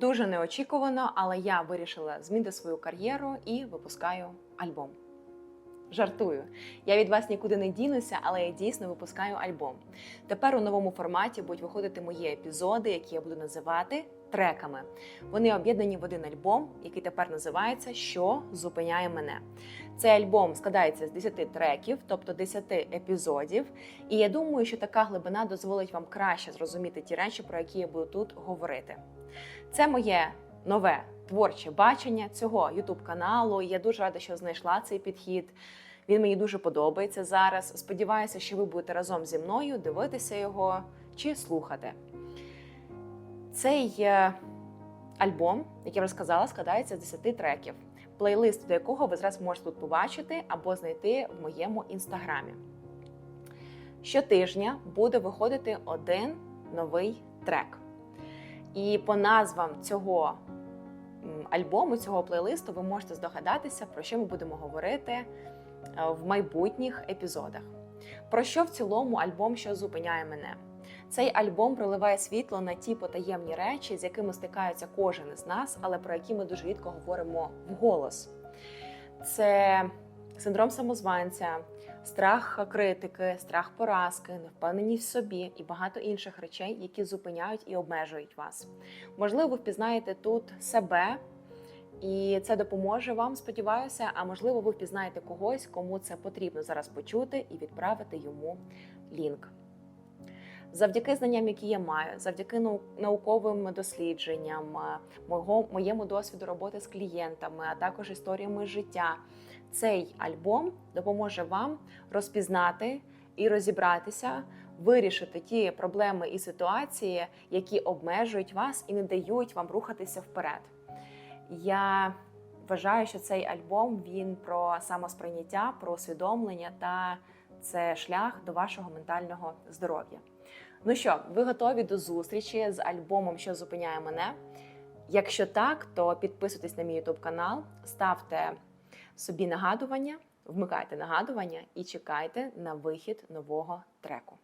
Дуже неочікувано, але я вирішила змінити свою кар'єру і випускаю альбом. Жартую. Я від вас нікуди не дінуся, але я дійсно випускаю альбом. Тепер у новому форматі будуть виходити мої епізоди, які я буду називати треками. Вони об'єднані в один альбом, який тепер називається Що зупиняє мене. Цей альбом складається з 10 треків, тобто 10 епізодів. І я думаю, що така глибина дозволить вам краще зрозуміти ті речі, про які я буду тут говорити. Це моє нове творче бачення цього youtube каналу. Я дуже рада, що знайшла цей підхід. Він мені дуже подобається зараз. Сподіваюся, що ви будете разом зі мною дивитися його чи слухати. Цей е, альбом, як я вже сказала, складається з 10 треків, плейлист до якого ви зараз можете тут побачити або знайти в моєму інстаграмі. Щотижня буде виходити один новий трек. І по назвам цього альбому, цього плейлисту, ви можете здогадатися, про що ми будемо говорити е, в майбутніх епізодах. Про що в цілому альбом, що зупиняє мене? Цей альбом проливає світло на ті потаємні речі, з якими стикається кожен із нас, але про які ми дуже рідко говоримо вголос. Це синдром самозванця, страх критики, страх поразки, невпевненість в собі і багато інших речей, які зупиняють і обмежують вас. Можливо, ви впізнаєте тут себе, і це допоможе вам, сподіваюся. А можливо, ви впізнаєте когось, кому це потрібно зараз почути і відправити йому лінк. Завдяки знанням, які я маю, завдяки науковим дослідженням, е, моєму досвіду роботи з клієнтами, а також історіями життя, цей альбом допоможе вам розпізнати і розібратися, вирішити ті проблеми і ситуації, які обмежують вас і не дають вам рухатися вперед. Я вважаю, що цей альбом він про самосприйняття, про усвідомлення та це шлях до вашого ментального здоров'я. Ну що, ви готові до зустрічі з альбомом, що зупиняє мене? Якщо так, то підписуйтесь на мій YouTube канал, ставте собі нагадування, вмикайте нагадування і чекайте на вихід нового треку.